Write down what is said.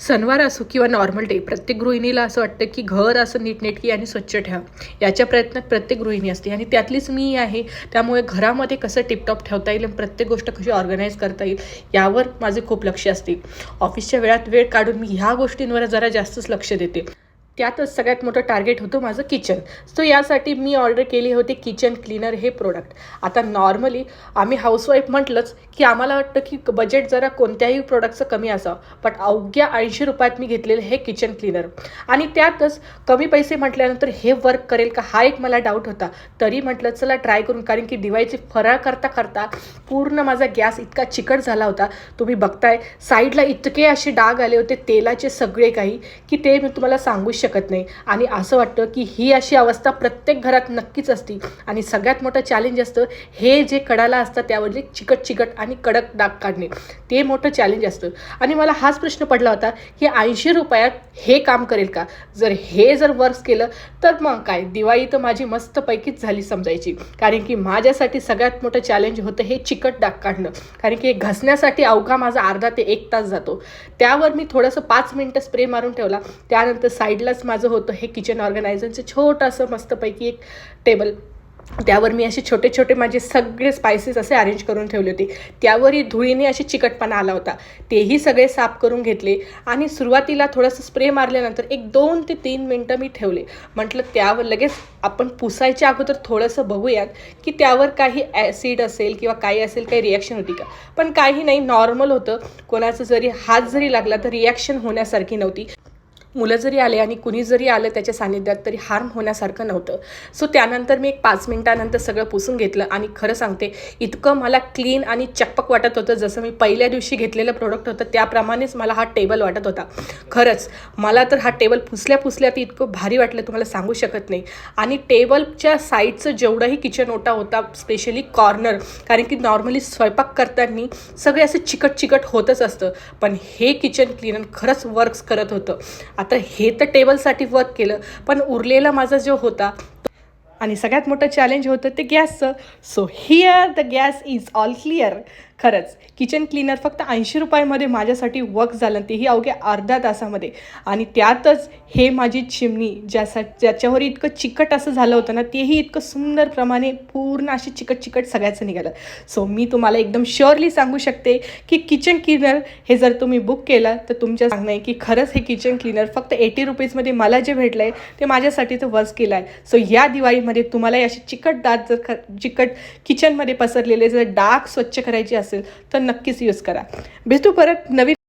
सणवार असो किंवा नॉर्मल डे प्रत्येक गृहिणीला असं वाटतं की घर असं नीटनेटकी आणि स्वच्छ ठेवा. याच्या प्रयत्नात प्रत्येक गृहिणी असते. आणि त्यातलीच मी आहे. त्यामुळे घरामध्ये कसं टिपटॉप ठेवता येईल आणि प्रत्येक गोष्ट कशी ऑर्गनाईज करता येईल यावर माझे खूप लक्ष असते. ऑफिसच्या वेळात वेळ काढून मी ह्या गोष्टींवर जरा जास्तच लक्ष देते. त्यातच सगळ्यात मोठं टार्गेट होतं माझं किचन सो यासाठी मी ऑर्डर केली होती किचन क्लीनर हे प्रोडक्ट आता नॉर्मली आम्ही हाऊसवाईफ म्हटलंच की आम्हाला वाटतं की बजेट जरा कोणत्याही प्रोडक्टचं कमी असावं. बट अवघ्या ऐंशी रुपयात मी घेतलेलं हे किचन क्लीनर आणि त्यातच कमी पैसे म्हटल्यानंतर हे वर्क करेल का हा एक मला डाऊट होता. तरी म्हटलं चला ट्राय करून कारण की दिवाळीची फराळ करता करता पूर्ण माझा गॅस इतका चिकट झाला होता. तुम्ही बघताय साईडला इतके असे डाग आले होते तेलाचे सगळे काही की ते मी तुम्हाला सांगू शकत नाही. आणि असं वाटतं की ही अशी अवस्था प्रत्येक घरात नक्कीच असती. आणि सगळ्यात मोठं चॅलेंज असतं हे जे कडाला असतं त्यावरले चिकट चिकट आणि कडक डाग काढणे. ते मोठं चॅलेंज असतं. आणि मला हाच प्रश्न पडला होता की ऐंशी रुपयात हे काम करेल का? जर हे जर वर्क्स केलं तर मग काय? दिवाळी तर माझी मस्तपैकीच झाली समजायची. कारण की माझ्यासाठी सगळ्यात मोठं चॅलेंज होतं हे चिकट डाग काढणं. कारण की हे घसण्यासाठी अवघा माझा अर्धा ते एक तास जातो. त्यावर मी थोडंसं पाच मिनटं स्प्रे मारून ठेवला. त्यानंतर साईडला साईडलाच माझं होतं हे किचन ऑर्गनायझरचं छोटंसं मस्तपैकी एक टेबल त्यावर मी असे छोटे छोटे माझे सगळे स्पायसेस असे अरेंज करून ठेवले होते. त्यावरही धुळीने असे चिकटपणा आला होता. तेही सगळे साफ करून घेतले आणि सुरुवातीला थोडंसं स्प्रे मारल्यानंतर एक दोन ते तीन मिनटं मी ठेवले. म्हटलं त्यावर लगेच आपण पुसायच्या अगोदर थोडंसं बघूयात की त्यावर काही ॲसिड असेल किंवा काही असेल काही रिॲक्शन होती का? पण काही नाही नॉर्मल होतं. कोणाचं जरी हात जरी लागला तर रिॲक्शन होण्यासारखी नव्हती. मुलं जरी आले आणि कुणी जरी आलं त्याच्या सानिध्यात तरी हार्म होण्यासारखं नव्हतं. सो त्यानंतर मी एक पाच मिनिटानंतर सगळं पुसून घेतलं आणि खरं सांगते इतकं मला क्लीन आणि चकपक वाटत होतं. जसं मी पहिल्या दिवशी घेतलेलं प्रोडक्ट होतं त्याप्रमाणेच मला हा टेबल वाटत होता. खरंच मला तर हा टेबल पुसल्या पुसल्या ती इतकं भारी वाटलं तुम्हाला सांगू शकत नाही. आणि टेबलच्या साईडचं जेवढंही किचन ओटा होता स्पेशली कॉर्नर कारण की नॉर्मली स्वयंपाक करताना सगळे असं चिकट चिकट होतच असतं. पण हे किचन क्लीनर खरंच वर्क्स करत होतं. आता हे तर टेबलसाठी वर्क केलं पण उरलेला माझा जो होता आणि सगळ्यात मोठं चॅलेंज होतं ते गॅसचं so here the gas is all clear खरंच किचन क्लीनर फक्त ऐंशी रुपयामध्ये माझ्यासाठी वर्क झालं तेही अवघ्या अर्ध्या तासामध्ये. आणि त्यातच हे माझी चिमणी ज्यासा ज्याच्यावर इतकं चिकट असं झालं होतं ना तेही इतकं सुंदर प्रमाणे पूर्ण अशी चिकट चिकट सगळ्याचं निघालं. सो मी तुम्हाला एकदम शुअरली सांगू शकते की किचन क्लीनर हे जर तुम्ही बुक केलं तर तुमच्या सांगणं आहे की खरंच हे किचन क्लीनर फक्त एटी रुपीजमध्ये मला जे भेटलं आहे ते माझ्यासाठी तर वर्क केलं आहे सो या दिवाळी दिवाळीमध्ये तुम्हाला अशी चिकट दात जर ख चिकट किचनमध्ये पसरलेले जर डाग स्वच्छ करायची असेल तर नक्कीच यूज करा. भेटू परत नवीन